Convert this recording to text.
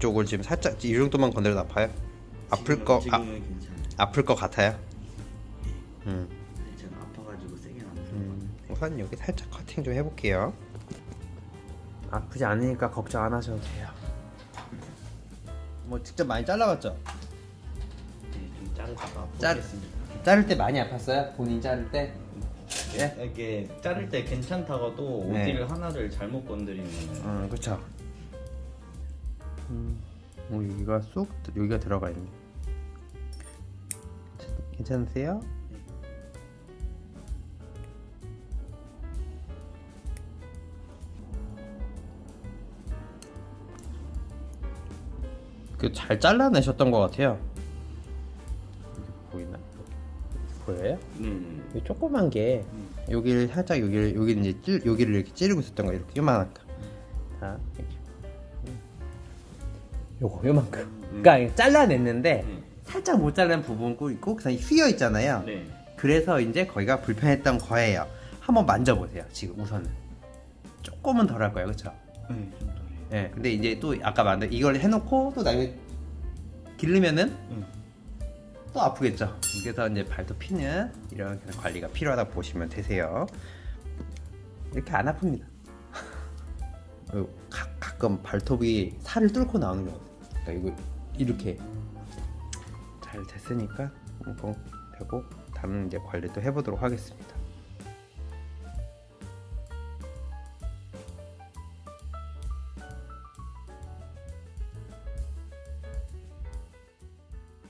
이쪽을 지금 살짝 이 정도만 건드려도 아파요? 아플 거 아. 아플 것 같아요? 음, 근데 제가 아파가지고 세게 안 아픈 음 우선 여기 살짝 커팅 좀 해볼게요 아프지 않으니까 걱정 안 하셔도 돼요 뭐 직접 많이 잘라봤죠? 네, 좀 자르다가 짤- 보겠습니다. 자를 때 많이 아팠어요? 본인 자를 때? 예? 이렇게 자를 때 괜찮다가도 네. 어디를 하나를 잘못 건드리면 음, 그쵸. 음, 오, 여기가 쑥 들- 여기가 들어가 있네. 괜찮- 괜찮으세요? 그 잘 잘라내셨던 것 같아요. 보이나? 보여요? 네. 이 조그만 게 여기를 살짝 여기를 여기 이제 찔 여기를 이렇게 찌르고 있었던 거 이렇게 요만하니까 자 이렇게 요거 요만큼 그러니까 잘라냈는데 음. 살짝 못 잘라낸 부분 꼭 있고 그냥 휘어 있잖아요 네. 그래서 이제 거기가 불편했던 거예요 한번 만져보세요 지금 우선은 조금은 덜 할 거예요 그쵸 네, 좀 더. 예 근데 이제 또 아까 만든 이걸 해놓고 또 나중에 기르면은 음. 또 아프겠죠. 그래서 이제 발톱 피는 이런 관리가 필요하다 고 보시면 되세요. 이렇게 안 아픕니다. 어, 가, 가끔 발톱이 살을 뚫고 나오는 거같 그러니까 이거 이렇게 잘 됐으니까 이거 되고 다음 이제 관리도 해보도록 하겠습니다.